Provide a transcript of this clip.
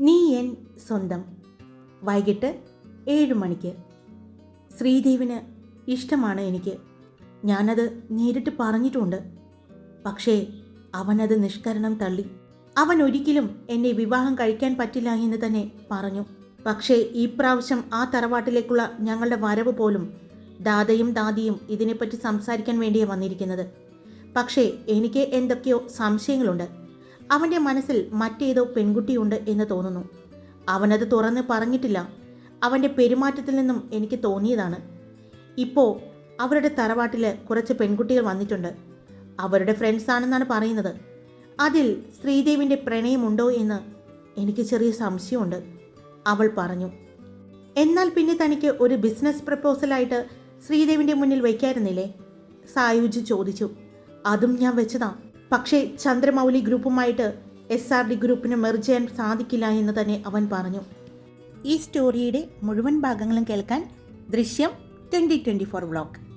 നീ എൻ സ്വന്തം. വൈകിട്ട് ഏഴ് മണിക്ക്. ശ്രീദേവിന് ഇഷ്ടമാണ് എനിക്ക്. ഞാനത് നേരിട്ട് പറഞ്ഞിട്ടുണ്ട്. പക്ഷേ അവനത് നിഷ്കരണം തള്ളി. അവൻ ഒരിക്കലും എന്നെ വിവാഹം കഴിക്കാൻ പറ്റില്ല എന്ന് തന്നെ പറഞ്ഞു. പക്ഷേ ഈ പ്രാവശ്യം ആ തറവാട്ടിലേക്കുള്ള ഞങ്ങളുടെ വരവ് പോലും ദാദയും ദാദിയും ഇതിനെപ്പറ്റി സംസാരിക്കാൻ വേണ്ടിയാണ് വന്നിരിക്കുന്നത്. പക്ഷേ എനിക്ക് എന്തൊക്കെയോ സംശയങ്ങളുണ്ട്. അവന്റെ മനസ്സിൽ മറ്റേതോ പെൺകുട്ടിയുണ്ട് എന്ന് തോന്നുന്നു. അവനത് തുറന്ന് പറഞ്ഞിട്ടില്ല. അവന്റെ പെരുമാറ്റത്തിൽ നിന്നും എനിക്ക് തോന്നിയതാണ്. ഇപ്പോൾ അവരുടെ തറവാട്ടിൽ കുറച്ച് പെൺകുട്ടികൾ വന്നിട്ടുണ്ട്. അവരുടെ ഫ്രണ്ട്സ് ആണെന്നാണ് പറയുന്നത്. അതിൽ ശ്രീദേവിന്റെ പ്രണയമുണ്ടോ എന്ന് എനിക്ക് ചെറിയ സംശയമുണ്ട്. അവൾ പറഞ്ഞു എന്നാൽ പിന്നെ തനിക്ക് ഒരു ബിസിനസ് പ്രപ്പോസലായിട്ട് ശ്രീദേവിന്റെ മുന്നിൽ വയ്ക്കായിരുന്നില്ലേ സായുജി ചോദിച്ചു. അതും ഞാൻ വെച്ചതാ. പക്ഷേ ചന്ദ്രമൗലി ഗ്രൂപ്പുമായിട്ട് എസ് ആർ ഡി ഗ്രൂപ്പിന് മെർജ് ചെയ്യാൻ സാധിക്കില്ല എന്ന് തന്നെ അവൻ പറഞ്ഞു. ഈ സ്റ്റോറിയുടെ മുഴുവൻ ഭാഗങ്ങളും കേൾക്കാൻ ദൃശ്യം ട്വന്റി ട്വന്റി ഫോർ വ്ളോഗ്